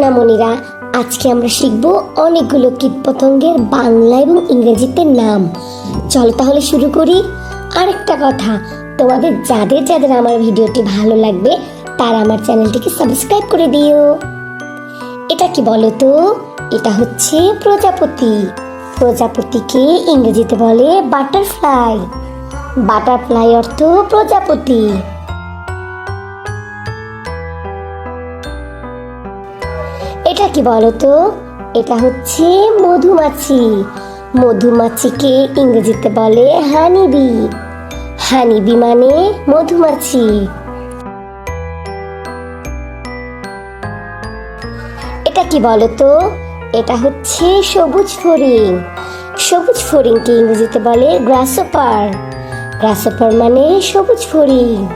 সোনামণিরা আজকে আমরা শিখব অনেকগুলো কীটপতঙ্গের বাংলা এবং ইংরেজিতে নাম। চলো তাহলে শুরু করি। আরেকটা কথা, তোমাদের যাদের যাদের আমার ভিডিওটি ভালো লাগবে, তারা আমার চ্যানেলটিকে সাবস্ক্রাইব করে দিও। এটা কি বলো তো? এটা হচ্ছে প্রজাপতি। প্রজাপতিকে ইংরেজিতে বলে বাটারফ্লাই। বাটারফ্লাই অর্থ প্রজাপতি। এটা কি বলতো? এটা হচ্ছে মধুমাছি। মধুমাছিকে ইংরেজিতে বলে হানিবি। হানিবি মানে মধুমাছি। এটা কি বলতো? এটা হচ্ছে সবুজ ফড়িং। সবুজ ফড়িংকে ইংরেজিতে বলে গ্রাসোপার। গ্রাসোপার মানে সবুজ ফড়িং।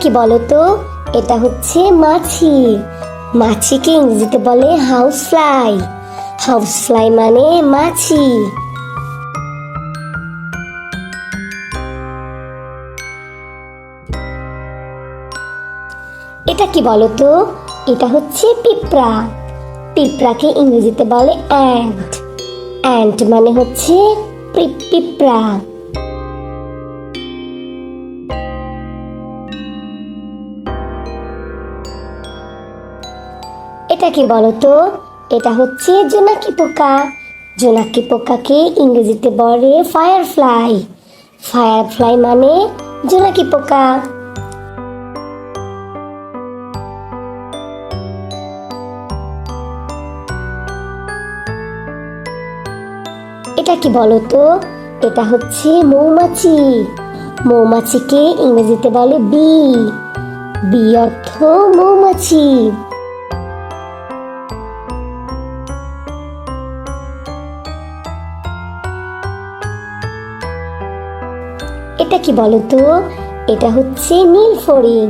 কি বলতো? এটা হচ্ছে মাছি। মাছিকে ইংরেজিতে বলে হাউস ফ্লাই হাউস ফ্লাই মানে মাছি। এটা কি বলতো? এটা হচ্ছে পিঁপড়া। পিঁপড়াকে ইংরেজিতে বলে অ্যান্ট অ্যান্ট মানে হচ্ছে পিঁপড়া। এটা কি বলতো? এটা হচ্ছে জোনাকি পোকা। জোনাকি পোকাকে ইংরেজিতে বলে ফায়ারফ্লাই। ফায়ারফ্লাই মানে জোনাকি পোকা। এটা কি বলতো? এটা হচ্ছে মৌমাছি। মৌমাছিকে ইংরেজিতে বলে বি। বি অর্থ মৌমাছি। এটা কি বলতো? এটা হচ্ছে নীল ফড়িং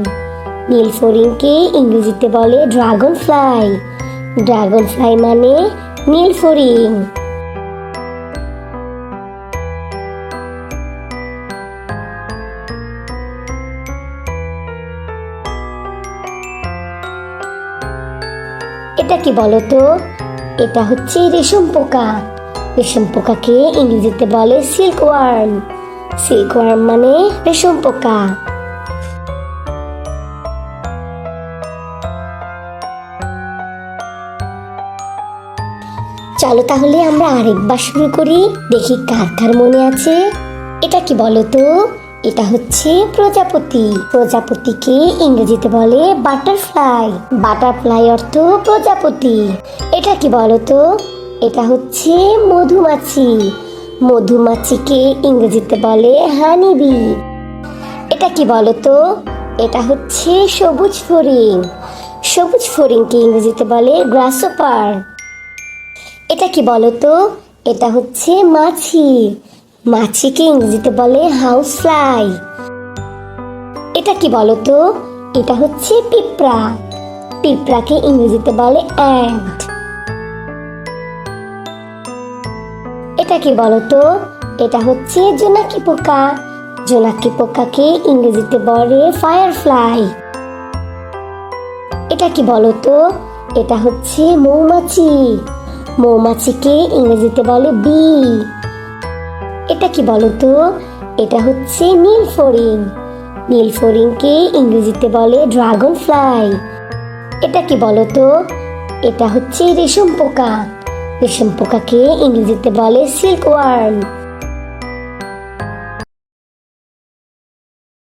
নীল ফড়িংকে ইংরেজিতে বলে ড্রাগন ফ্লাই ড্রাগন ফ্লাই মানে নীল ফড়িং এটা কি বলতো? এটা হচ্ছে রেশম পোকা। রেশম পোকাকে ইংরেজিতে বলে সিল্ক ওয়ার্ম সিল্ক মানে রেশম পোকা চলো তাহলে আমরা আরেকবার শুরু করি দেখি কার কার মনে আছে এটা কি বলতো এটা হচ্ছে প্রজাপতি প্রজাপতিকে ইংরেজিতে বলে বাটারফ্লাই বাটারফ্লাই অর্থ প্রজাপতি এটা কি বলতো এটা হচ্ছে মধুমাছি মধুমাছিকে ইংরেজিতে বলে হানিবি। এটা কি বলতো? এটা হচ্ছে সবুজ ফড়িং। সবুজ ফড়িংকে ইংরেজিতে বলে গ্রাসোপার। এটা কি বলতো? এটা হচ্ছে মাছি। মাছিকে ইংরেজিতে বলে হাউস ফ্লাই এটা কি বলতো? এটা হচ্ছে পিঁপড়া। পিঁপড়াকে ইংরেজিতে বলে অ্যান্ট এটা কি বলতো? এটা হচ্ছে জোনাকি পোকা। জোনাকি পোকাকে ইংরেজিতে বলে ফায়ারফ্লাই। এটা কি বলতো? এটা হচ্ছে মৌমাছি। মৌমাছিকে ইংরেজিতে বলে বি। এটা কি বলতো? এটা হচ্ছে নীল ফড়িং। নীল ফড়িংকে ইংরেজিতে বলে ড্রাগন ফ্লাই এটা কি বলতো? এটা হচ্ছে রেশম পোকা। রেশম পোকাকে ইংরেজিতে বলে সিল্ক ওয়ার্ম